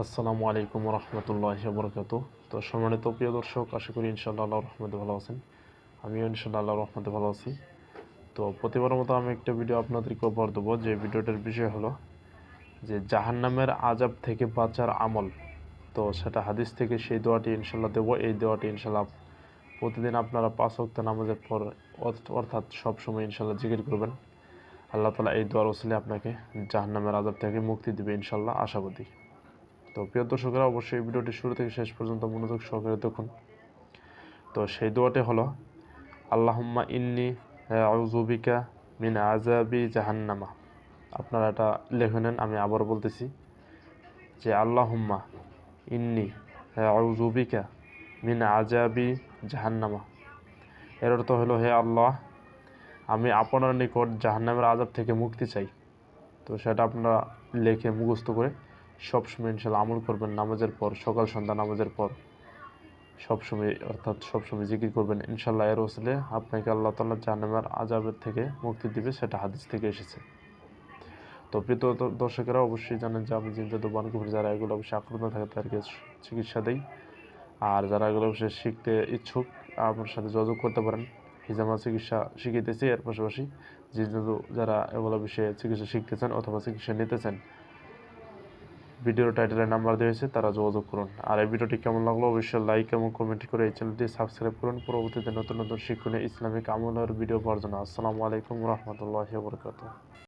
আসসালামু আলাইকুম রহমতুল্লাহ বরকাত তো সম্মানিত প্রিয় দর্শক, আশা করি ইনশাল্লাহ আল্লাহ রহমতে ভালো আছেন। আমিও ইনশাল্লাহ আল্লাহ রহমতে ভালো আছি। তো প্রতিবারের মতো আমি একটা ভিডিও আপনাদেরকে উপহার দেবো, যে ভিডিওটার বিষয় হলো যে জাহান্নামের আজাব থেকে বাঁচার আমল। তো সেটা হাদিস থেকে সেই দোয়াটি ইনশাল্লাহ দেবো। এই দোয়াটি ইনশাল্লাহ প্রতিদিন আপনারা পাঁচ ওয়াক্ত নামাজের পর অর্থ- অর্থাৎ সবসময় ইনশাল্লাহ জিকির করবেন। আল্লাহ তালা এই দোয়ার ওসিলে আপনাকে জাহান্নামের আজাব থেকে মুক্তি দিবে ইনশাল্লাহ আশাবাদী। তো প্রিয় দর্শকরা, অবশ্যই ভিডিওটি শুরু থেকে শেষ পর্যন্ত মনোযোগ সহকারে দেখুন। তো সেই দোয়াটি হলো, আল্লাহুম্মা ইন্নি আউজুবিকা মিন আজাবি জাহান্নামা। আপনারা এটা লিখে নেন, আমি আবার বলতেছি যে, আল্লাহুম্মা ইন্নি আউজুবিকা মিন আজাবি জাহান্নামা। এর অর্থ হলো, হে আল্লাহ, আমি আপনার নিকট জাহান্নামের আজাব থেকে মুক্তি চাই। তো সেটা আপনারা লেখে মুখস্থ করে সবসময় ইনশাল্লাহ আমল করবেন নামাজের পর, সকাল সন্ধ্যা নামাজের পর। সবসময়, অর্থাৎ সবসময় জিকির করবেন। ইনশাল্লাহ এর ওসিলে আপনাকে আল্লাহ তাল্লাহ জাহান্নামের আজাবের থেকে মুক্তি দিবে, সেটা হাদিস থেকে এসেছে। তো প্রিয় দ- দর্শকেরা, অবশ্যই জানেন যে আমি জিনজাদু বানকুফুর যারা, এগুলো অবশ্যই আক্রান্ত থাকে, তাদেরকে চিকিৎসা দেই। আর যারা এগুলো অবশ্যই শিখতে ইচ্ছুক, আমার সাথে যোগাযোগ করতে পারেন। হিজামা চিকিৎসা শিখিতেছি এর পাশাপাশি জিনজাদু যারা এগুলো বিষয়ে চিকিৎসা শিখতে চান অথবা চিকিৎসা নিতে চান ভিডিওর টাইটেলের নাম্বার দিয়েছে তারা যোগাযোগ করুন। আর এই ভিডিওটি কেমন লাগল অবশ্যই লাইক এবং কমেন্ট করে এই চ্যানেলটি সাবস্ক্রাইব করুন। পরবর্তীতে নতুন নতুন শিক্ষণীয় ইসলামিক আমলের ভিডিও পাওয়ার জন্য আসসালামু আলাইকুম রহমতুল্লাহ বরকাত